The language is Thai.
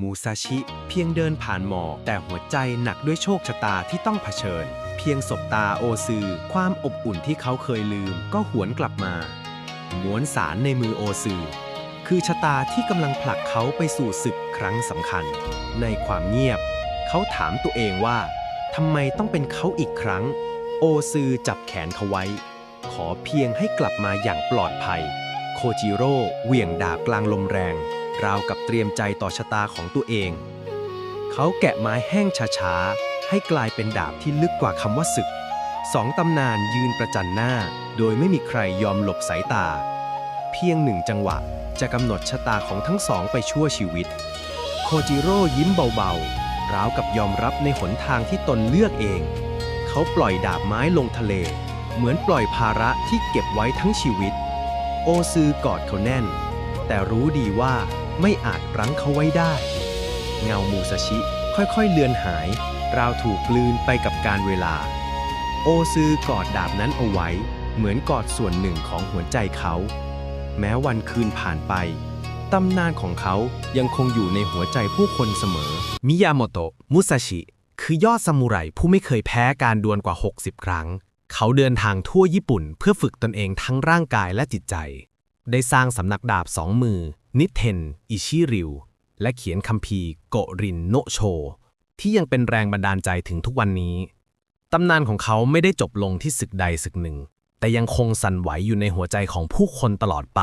มูซาชิ เพียงเดินผ่านหมอกแต่หัวใจหนักด้วยโชคชะตาที่ต้องเผชิญ เพียงสบตาโอซือ ความอบอุ่นที่เขาเคยลืม ก็หวนกลับมา ม้วนสารในมือโอซือ คือชะตาที่กำลังผลักเขาไปสู่ศึกครั้งสำคัญ ในความเงียบ เขาถามตัวเองว่าทำไมต้องเป็นเขาอีกครั้ง โอซือจับแขนเขาไว้ ขอเพียงให้กลับมาอย่างปลอดภัย โคจิโร่เหวี่ยงดาบกลางลมแรง ราวกับเตรียมใจต่อชะตาของตัวเอง เขาแกะไม้แห้งช้าๆ ให้กลายเป็นดาบที่ลึกกว่าคำว่าศึก สองตำนานยืนประจันหน้า โดยไม่มีใครยอมหลบสายตา เพียงหนึ่งจังหวะจะกำหนดชะตาของทั้งสองไปชั่วชีวิต โคจิโร่ยิ้มเบาๆ ราวกับยอมรับในหนทางที่ตนเลือกเอง เขาปล่อยดาบไม้ลงทะเล เหมือนปล่อยภาระที่เก็บไว้ทั้งชีวิต โอซือกอดเขาแน่น แต่รู้ดีว่า ไม่อาจรั้งเขาไว้ได้ เงามูซาชิ ค่อยๆเลือนหาย ราวถูกกลืนไปกับการเวลา โอซือกอดดาบนั้นเอาไว้ เหมือนกอดส่วนหนึ่งของหัวใจเขา แม้วันคืนผ่านไปตำนานของเขายังคงอยู่ในหัวใจผู้คนเสมอ มิยาโมโตะ มุซาชิ คือยอดซามูไรผู้ไม่เคยแพ้การดวลกว่า 60 ครั้ง เขาเดินทางทั่วญี่ปุ่นเพื่อฝึกตนเองทั้งร่างกายและจิตใจ ได้สร้างสำนักดาบสองมือ นิเทน อิชิริว และเขียนคัมภีร์โกรินโนโช ที่ยังเป็นแรงบันดาลใจถึงทุกวันนี้ ตำนานของเขาไม่ได้จบลงที่ศึกใดศึกหนึ่ง แต่ยังคงสั่นไหวอยู่ในหัวใจของผู้คนตลอดไป